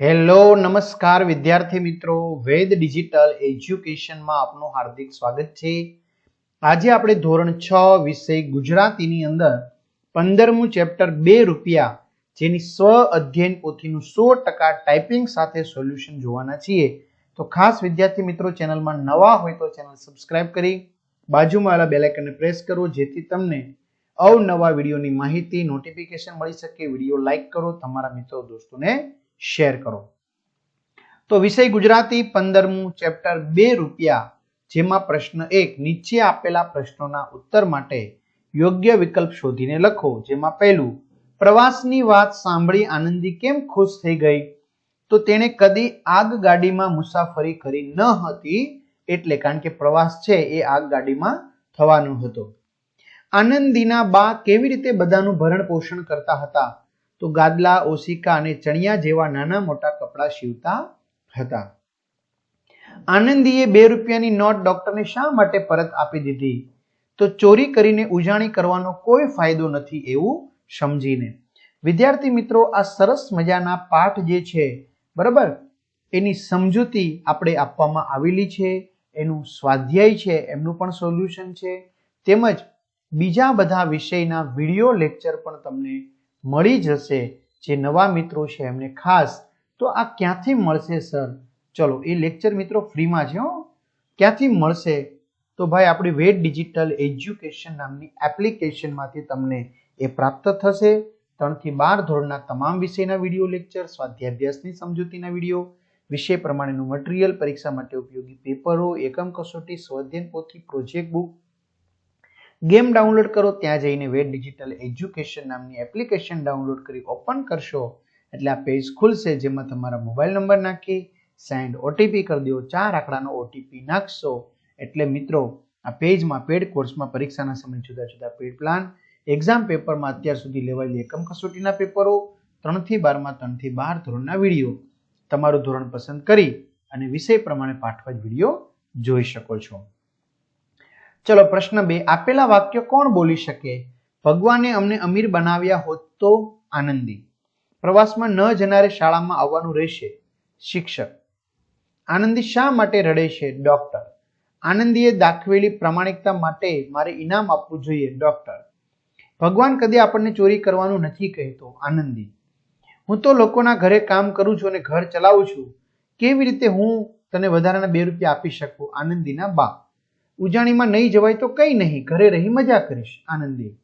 Hello, નમસ્કાર વિદ્યાર્થી મિત્રો. વેદ ડિજિટલ એજ્યુકેશનમાં આપનું હાર્દિક સ્વાગત છે. આજે આપણે ધોરણ છ વિષય ગુજરાતીની અંદર પંદરમું ચેપ્ટર બે રૂપિયા, જેની સ્વ અધ્યયન પોથીનું સો ટકા ટાઈપિંગ સાથે સોલ્યુશન જોવાના છીએ. તો ખાસ વિદ્યાર્થી મિત્રો, ચેનલમાં નવા હોય તો ચેનલ સબસ્ક્રાઇબ કરી, બાજુમાં આવેલા બેલાઇકનને પ્રેસ કરો, જેથી તમને અવનવા વિડીયોની માહિતી, નોટિફિકેશન મળી શકે, વીડિયો લાઇક કરો, તમારા મિત્રો, દોસ્તોને શેર કરો. તો વિષય ગુજરાતી પંદરમું ચેપ્ટર બે રૂપિયા, જેમાં પ્રશ્ન એક, નીચે આપેલા પ્રશ્નોના ઉત્તર માટે યોગ્ય વિકલ્પ શોધીને લખો, જેમાં પહેલું, પ્રવાસની વાત સાંભળી આનંદી કેમ ખુશ થઈ ગઈ? તો તેણે કદી આગગાડીમાં મુસાફરી કરી ન હતી, એટલે કારણ કે પ્રવાસ છે, એ આગગાડીમાં થવાનો હતો. આનંદીના બા કેવી રીતે બધાનું ભરણ પોષણ કરતા હતા? તો ગાદલા, ઓશિકા અને ચણિયા જેવા નાના મોટા કપડાં સીવતા હતા. આનંદીએ બે રૂપિયાની નોટ ડોક્ટરને શા માટે પરત આપી દીધી? તો ચોરી કરીને ઉજાણી કરવાનો કોઈ ફાયદો નથી એવું સમજીને. વિદ્યાર્થી મિત્રો, આ સરસ મજાના પાઠ જે છે, બરાબર? એની સમજૂતી આપણે આપવામાં આવેલી છે, એનું સ્વાધ્યાય છે, એમનું પણ સોલ્યુશન છે. તેમજ બીજા બધા વિષયના વીડિયો લેક્ચર પણ તમને મળી જશે જે નવા મિત્રો છે એમને ખાસ, તો આ ક્યાંથી મળશે સર? ચલો, એ લેક્ચર મિત્રો ફ્રીમાં છે હો. ક્યાંથી મળશે? તો ભાઈ, આપણી વેદ ડિજિટલ એજ્યુકેશન નામની એપ્લિકેશનમાંથી તમને એ પ્રાપ્ત થશે. ત્રણથી બાર ધોરણના તમામ વિષયના વીડિયો લેક્ચર સ્વાધ્યાય અભ્યાસની સમજૂતીના વીડિયો વિષય પ્રમાણેનું મટીરિયલ પરીક્ષા માટે ઉપયોગી પેપરો એકમ કસોટી સ્વાધ્યન પોથી પ્રોજેક્ટ બુક ગેમ ડાઉનલોડ કરો, ત્યાં જઈને વેદ ડિજિટલ એજ્યુકેશન નામની એપ્લિકેશન ડાઉનલોડ કરી ઓપન કરશો. એટલે આ પેજ ખુલશે, જેમાં તમારા મોબાઈલ નંબર નાખી, સેન્ડ ઓટીપી કરી દો, ચાર આંકડાનો ઓટીપી નાખશો. એટલે મિત્રો, આ પેજમાં, પેડ કોર્સમાં પરીક્ષાના સમય જુદા જુદા પેડ પ્લાન, એક્ઝામ પેપરમાં અત્યાર સુધી લેવાયેલી એકમ કસોટીના પેપરો, ત્રણથી બારમાં, ત્રણથી બાર ધોરણના વીડિયો. તમારું ધોરણ પસંદ કરી અને વિષય પ્રમાણે પાઠવા જ વીડિયો જોઈ શકો છો. ચલો પ્રશ્ન બે, આપેલા વાક્ય કોણ બોલી શકે? ભગવાને અમને અમીર બનાવ્યા હોત તો આનંદી. પ્રવાસમાં ન જનારે શાળામાં આવવાનું રહેશે. શિક્ષક. આનંદી શા માટે રડે છે? ડોક્ટર. આનંદીએ દાખવેલી પ્રામાણિકતા માટે મારે ઇનામ આપવું જોઈએ, ડોક્ટર. ભગવાન કદી આપણને ચોરી કરવાનું નથી કહેતો. આનંદી. હું તો લોકોના ઘરે કામ કરું છું અને ઘર ચલાવું છું. કેવી રીતે હું તને વધારાના બે રૂપિયા આપી શકું? આનંદીના બા ઉજાણીમાં નહીં જવાય તો કંઈ નહીં. ઘરે રહી મજા કરીશ, આનંદી.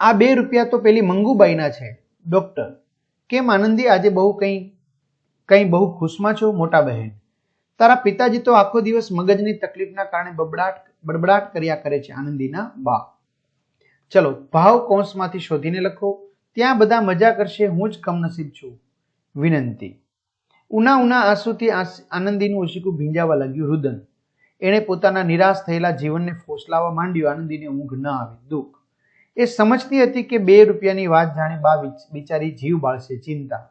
આ બે રૂપિયા તો પેલી મંગુબાઈના છે, ડોક્ટર. કેમ આનંદી, આજે બહુ કંઈ કંઈ બહુ ખુશમાં છો, મોટા બહેન? તારા પિતાજી તો આખો દિવસ મગજની તકલીફના કારણે બબડાટ, બડબડાટ કર્યા કરે છે, આનંદીના બા. ચલો, ભાવ કૌંસમાંથી શોધીને લખો. ત્યાં બધા મજા કરશે, હું જ કમનસીબ છું. વિનંતી. ઉના ઉના આંસુથી આસ- આનંદીનું ઓશિકું ભીંજાવા લાગ્યું રુદન. એણે પોતાના નિરાશ થયેલા જીવનને ફોસલાવા માંડ્યું. આનંદીને ઊંઘ ન આવી. દુઃખ. એ સમજતી હતી કે બે રૂપિયાની વાત જાણે બા બિચારી જીવ બાળશે. ચિંતા.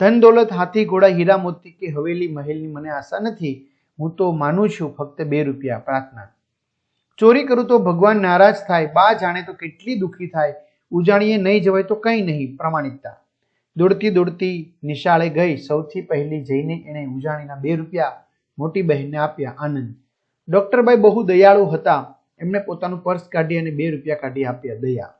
ધન દોલત, હાથી ઘોડા, હીરા મોતી કે હવેલી મહેલની મને આશા નથી. હું તો માનું છું ફક્ત બે રૂપિયા. પ્રાર્થના. ચોરી કરું તો ભગવાન નારાજ થાય. બા જાણે તો કેટલી દુઃખી થાય. ઉજાણીએ નહીં જવાય તો કંઈ નહીં. પ્રમાણિકતા. દોડતી દોડતી નિશાળે ગઈ. સૌથી પહેલી જઈને એણે ઉજાણીના બે રૂપિયા મોટી બહેનને આપ્યા, આનંદ. ડોક્ટરભાઈ બહુ દયાળુ હતા. એમણે પોતાનું પર્સ કાઢી અને બે રૂપિયા કાઢી આપ્યા, દયા.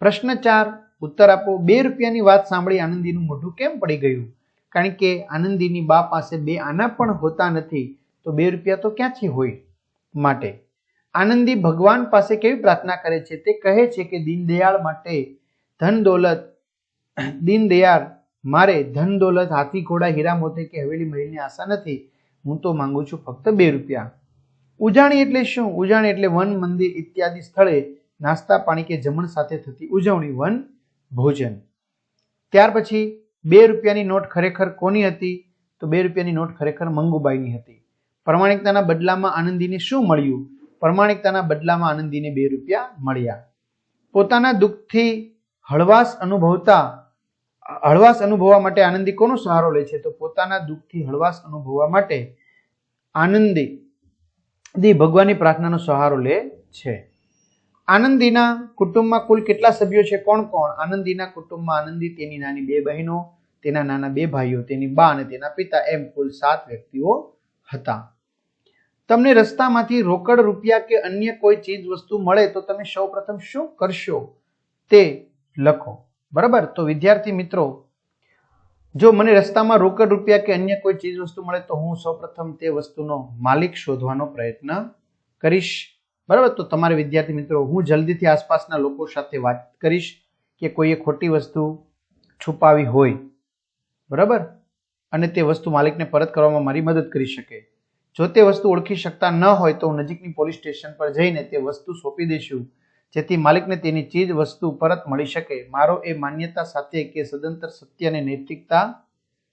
પ્રશ્ન ચાર, ઉત્તર આપો. બે રૂપિયાની વાત સાંભળી આનંદીનું મોઢું કેમ પડી ગયું? કારણ કે આનંદીની બા પાસે બે આના પણ હોતા નથી, તો બે રૂપિયા તો ક્યાંથી હોય માટે? આનંદી ભગવાન પાસે કેવી પ્રાર્થના કરે છે? તે કહે છે કે દીનદયાળ માટે ધન દોલત દીનદયાળ મારે ધન દોલત, હાથી ઘોડા, હીરા મોતી કે હવેલી મહેલની આશા નથી. હું તો માંગુ છું ફક્ત બે રૂપિયા. ઉજાણી એટલે શું? ઉજાણી એટલે વન, મંદિર ઇત્યાદિ સ્થળે નાસ્તા પાણી કે જમણ સાથે થતી ઉજવણી, વન, ભોજન. ત્યાર પછી બે રૂપિયાની નોટ ખરેખર કોની હતી? તો બે રૂપિયાની નોટ ખરેખર મંગુબાઈની હતી. પ્રમાણિકતાના બદલામાં આનંદીને શું મળ્યું? પ્રમાણિકતાના બદલામાં આનંદીને બે રૂપિયા મળ્યા. પોતાના દુઃખથી હળવાશ અનુભવતા હળવાશ અનુભવવા માટે આનંદી કોનો સહારો લે છે? તો પોતાના દુઃખથી હળવાશ અનુભવવા માટે આનંદી દી ભગવાનની પ્રાર્થનાનો સહારો લે છે. આનંદીના કુટુંબમાં કુલ કેટલા સભ્યો છે? કોણ કોણ? આનંદીના કુટુંબમાં આનંદી, તેની નાની બે બહેનો, તેના નાના બે ભાઈઓ, તેની બા અને તેના પિતા એમ કુલ સાત વ્યક્તિઓ હતા. તમને રસ્તામાંથી રોકડ રૂપિયા કે અન્ય કોઈ ચીજ વસ્તુ મળે તો તમે સૌપ્રથમ શું કરશો? તે લખો. બરાબર? તો વિદ્યાર્થી મિત્રો, જો મને રસ્તામાં રોકડ રૂપિયા કે અન્ય કોઈ ચીજ વસ્તુ મળે તો હું સૌપ્રથમ તે વસ્તુનો માલિક શોધવાનો પ્રયત્ન કરીશ. બરાબર? તો તમારે વિદ્યાર્થી મિત્રો, હું જલ્દીથી આસપાસના લોકો સાથે વાત કરીશ કે કોઈએ ખોટી વસ્તુ છુપાવી હોય. બરાબર? અને તે વસ્તુ માલિકને પરત કરવામાં મારી મદદ કરી શકે. જો તે વસ્તુ ઓળખી શકતા ન હોય તો હું નજીકની પોલીસ સ્ટેશન પર જઈને તે વસ્તુ સોંપી દઈશું. જેથી માલિકને તેની ચીજ, વસ્તુ, પરત મળી શકે. મારો એ માન્યતા સાથે કે સદંતર સત્ય અને નૈતિકતા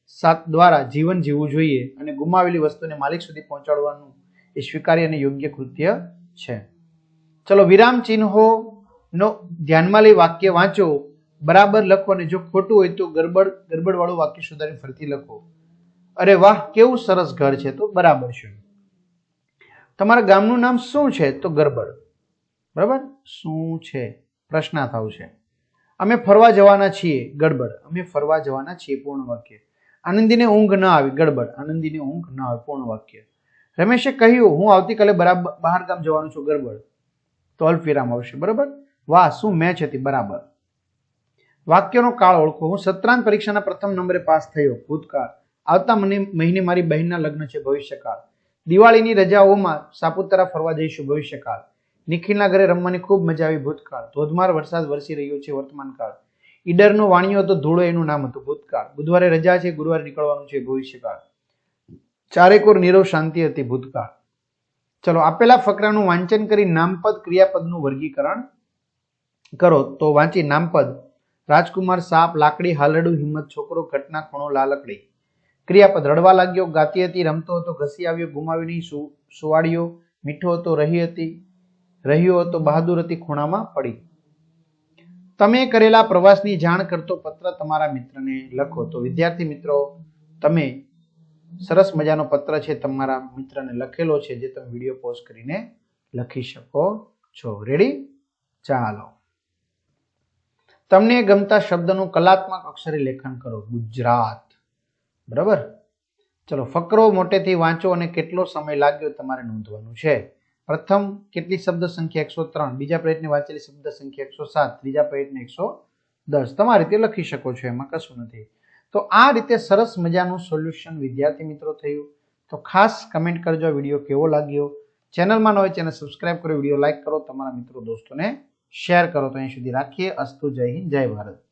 સાથ દ્વારા જીવન જીવવું જોઈએ અને ગુમાવેલી વસ્તુને માલિક સુધી પહોંચાડવાનું એ સ્વીકાર્ય અને યોગ્ય કૃત્ય છે. ચલો, વિરામ ચિહ્નો નો ધ્યાનમાં લઈ વાક્ય વાંચો. બરાબર લખો અને જો ખોટું હોય તો ગરબડ ગરબડ વાળું વાક્ય સુધારી ફરીથી લખો. અરે વાહ, કેવું સરસ ઘર છે. તો બરાબર છે. તમારા ગામનું નામ શું છે? તો ગરબડ. બરાબર? શું છે? પ્રશ્નાર્થ આવશે અમે ફરવા જવાના છીએ, ગડબડ. અમે ફરવા જવાના છીએ પૂર્ણ વાક્ય. આનંદીને ઊંઘ ન આવી, ગડબડ. આનંદીને ઊંઘ ન આવી, પૂર્ણ વાક્ય. રમેશે કહ્યું, હું આવતીકાલે બરાબર બહાર ગામ જવાનું છું, ગડબડ. તો અલ્પવિરામ આવશે, બરાબર? વાહ, શું મેચ હતી, બરાબર. વાક્યનો કાળ ઓળખો. હું સત્રાંત પરીક્ષાના પ્રથમ નંબરે પાસ થયો, ભૂતકાળ. આવતા મને, મહિને મારી બહેનના લગ્ન છે, ભવિષ્યકાળ. દિવાળીની રજાઓમાં સાપુતારા ફરવા જઈશું, ભવિષ્યકાળ. નિખિલના ઘરે રમવાની ખૂબ મજા આવી ભૂતકાળ. ધોધમાર વરસાદ વરસી રહ્યો છે વર્તમાનકાળ. ઈડરનો વાણિયો હતો, ધૂળો એનું નામ હતું, ભૂતકાળ. બુધવારે રજા છે, ગુરુવારે નીકળવાનું છે, ભવિષ્યકાળ. ચારેકોર નીરવ શાંતિ હતી, ભૂતકાળ. ચલો, આપેલા ફકરાનું વાંચન કરી નામપદ ક્રિયાપદનું વર્ગીકરણ કરો. તો વાંચી નામપદ. રાજકુમાર સાપ, લાકડી હાલડું હિંમત, છોકરો, ઘટના, ખૂણો, લાલકડી. ક્રિયાપદ. રડવા લાગ્યો, ગાતી હતી, રમતો હતો, ઘસી આવ્યો, ગુમાવી નહીં સુવાડ્યો, મીઠો હતો, રહી હતી રહ્યો હતો બહાદુર હતી ખૂણામાં પડી. તમે કરેલા પ્રવાસની જાણ કરતો પત્ર તમારા મિત્રને લખો. તો વિદ્યાર્થી મિત્રો, તમે સરસ મજાનો પત્ર છે તમારા મિત્રને લખેલો છે, જે તમે વીડિયો પોસ્ટ કરીને લખી શકો છો. રેડી ચાલો. તમને ગમતા શબ્દનું કલાત્મક અક્ષરે લેખન કરો. ગુજરાત. બરાબર? ચલો, ફકરો મોટેથી વાંચો અને કેટલો સમય લાગ્યો તમારે નોંધવાનું છે? પ્રથમ કેટલી શબ્દ સંખ્યા એકસો ત્રણ? બીજા પ્રયત્ને વાંચેલી શબ્દ સંખ્યા એકસો સાત, ત્રીજા પ્રયત્ને એકસો દસ. તમારી રીતે લખી શકો છો, એમાં કશું નથી. તો આ રીતે સરસ મજાનું સોલ્યુશન વિદ્યાર્થી મિત્રો થયું. તો ખાસ કમેન્ટ કરજો વીડિયો કેવો લાગ્યો? ચેનલમાં ન હોય ચેનલ સબસ્ક્રાઈબ કરો, વીડિયો લાઇક કરો, તમારા મિત્રો, દોસ્તોને શેર કરો. તો અહીં સુધી રાખીએ. અસ્તુ જય હિન્દ, જય ભારત.